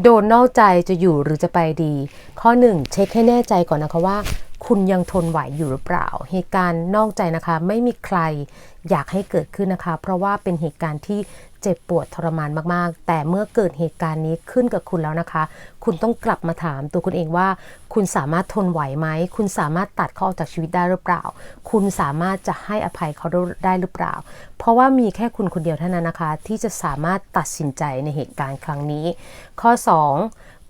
โดนนอกใจจะอยู่หรือจะไปดี ข้อ 1 เช็คให้แน่ใจก่อนนะคะว่า คุณยังทนไหวอยู่หรือเปล่า เหตุการณ์นอกใจนะคะ ไม่มีใครอยากให้เกิดขึ้นนะคะ เพราะว่าเป็นเหตุการณ์ที่ เจ็บปวดทรมานมากๆ แต่เมื่อเกิดเหตุการณ์นี้ขึ้นกับคุณแล้วนะคะ คุณต้องกลับมาถามตัวคุณเองว่า คุณสามารถทนไหวไหม คุณสามารถตัดเขาออกจากชีวิตได้หรือเปล่า คุณสามารถจะให้อภัยเขาได้หรือเปล่า เพราะว่ามีแค่คุณคนเดียวเท่านั้นนะคะ ที่จะสามารถตัดสินใจในเหตุการณ์ครั้งนี้ ข้อ 2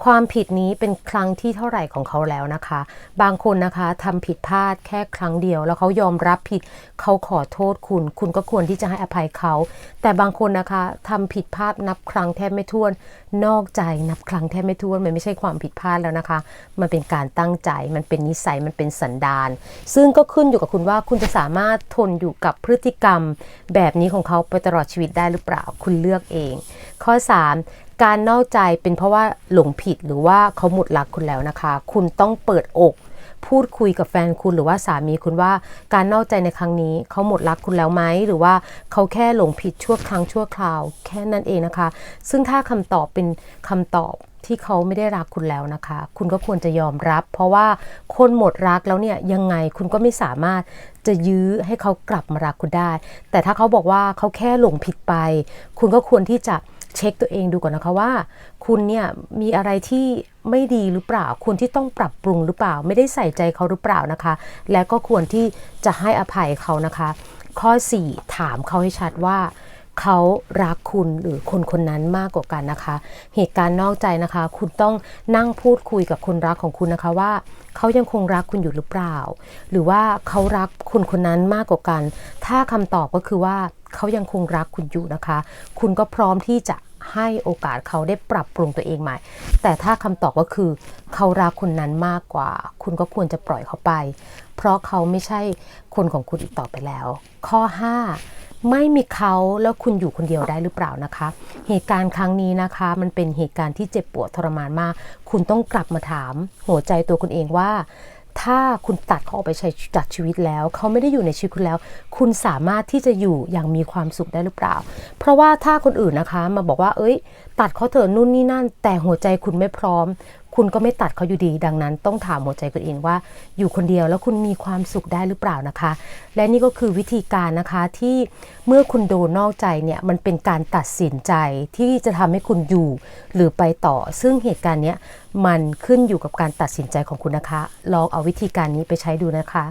ความผิดนี้เป็นครั้งที่เท่าไหร่ของเขาแล้วนะคะ บางคนนะคะทำผิดพลาดแค่ครั้งเดียว แล้วเขายอมรับผิดเขาขอโทษคุณ คุณก็ควรที่จะให้อภัยเขา แต่บางคนนะคะทำผิดพลาดนับครั้งแทบไม่ถ้วน นอกใจนับครั้งแทบไม่ถ้วน มันไม่ใช่ความผิดพลาดแล้วนะคะ มันเป็นการตั้งใจ มันเป็นนิสัย มันเป็นสันดาน ซึ่งก็ขึ้นอยู่กับคุณว่าคุณจะสามารถทนอยู่กับพฤติกรรม แบบนี้ของเขาไปตลอดชีวิตได้หรือเปล่า คุณเลือกเอง ข้อ 3การนอกใจเป็นเพราะว่าหลงผิดหรือว่าเขาหมดรักคุณแล้วนะคะ คุณต้องเปิดอก พูดคุยกับแฟนคุณหรือว่าสามีคุณว่าการนอกใจในครั้งนี้เขาหมดรักคุณแล้วไหมหรือว่าเขาแค่หลงผิดชั่วครั้งชั่วคราว แค่นั้นเองนะคะ ซึ่งถ้าคำตอบเป็นคำตอบที่เขาไม่ได้รักคุณแล้วนะคะ คุณก็ควรจะยอมรับ เพราะว่าคนหมดรักแล้วเนี่ยยังไงคุณก็ไม่สามารถจะยื้อให้เขากลับมารักคุณได้ แต่ถ้าเขาบอกว่าเขาแค่หลงผิดไป คุณก็ควรที่จะ เช็คตัวเองดูก่อนนะคะว่า คุณเนี่ยมีอะไรที่ไม่ดีหรือเปล่า ควรที่ต้องปรับปรุงหรือเปล่า ไม่ได้ใส่ใจเขาหรือเปล่านะคะ และก็ควรที่จะให้อภัยเขานะคะ ข้อ 4 ถามเขาให้ชัดว่าเขารักคุณหรือคนคนนั้นมากกว่ากันนะคะ เหตุการณ์นอกใจนะคะ คุณต้องนั่งพูดคุยกับคนรักของคุณนะคะว่าเขายังคงรักคุณอยู่หรือเปล่า หรือว่าเขารักคุณคนนั้นมากกว่ากัน ถ้าคำตอบก็คือว่า เขายังคงรักคุณอยู่นะคะ คุณก็พร้อมที่จะให้โอกาสเขาได้ปรับปรุงตัวเองใหม่ แต่ถ้าคำตอบก็คือเขารักคนนั้นมากกว่า คุณก็ควรจะปล่อยเขาไป เพราะเขาไม่ใช่คนของคุณอีกต่อไปแล้ว ข้อ 5 ไม่มีเขาแล้วคุณอยู่คนเดียวได้หรือเปล่านะคะ เหตุการณ์ครั้งนี้นะคะ มันเป็นเหตุการณ์ที่เจ็บปวดทรมานมาก คุณต้องกลับมาถาม หัวใจตัวคุณเองว่า ถ้าคุณตัดเขาออกไปใช้จากชีวิตแล้ว เขาไม่ได้อยู่ในชีวิตคุณแล้ว คุณสามารถที่จะอยู่อย่างมีความสุขได้หรือเปล่า เพราะว่าถ้าคนอื่นนะคะมาบอกว่า เอ้ย ตัดเขาเถอะนู่นนี่นั่น แต่หัวใจคุณไม่พร้อม คุณก็ไม่ตัดเขาอยู่ดี ดังนั้นต้องถามหัวใจคุณเองว่า อยู่คนเดียวแล้วคุณมีความสุขได้หรือเปล่านะคะ และนี่ก็คือวิธีการนะคะที่เมื่อคุณโดนนอกใจเนี่ยมันเป็นการตัดสินใจที่จะทำให้คุณอยู่ หรือไปต่อ ซึ่งเหตุการณ์เนี้ยมันขึ้นอยู่กับการตัดสินใจของคุณนะคะ ลองเอาวิธีการนี้ไปใช้ดูนะคะ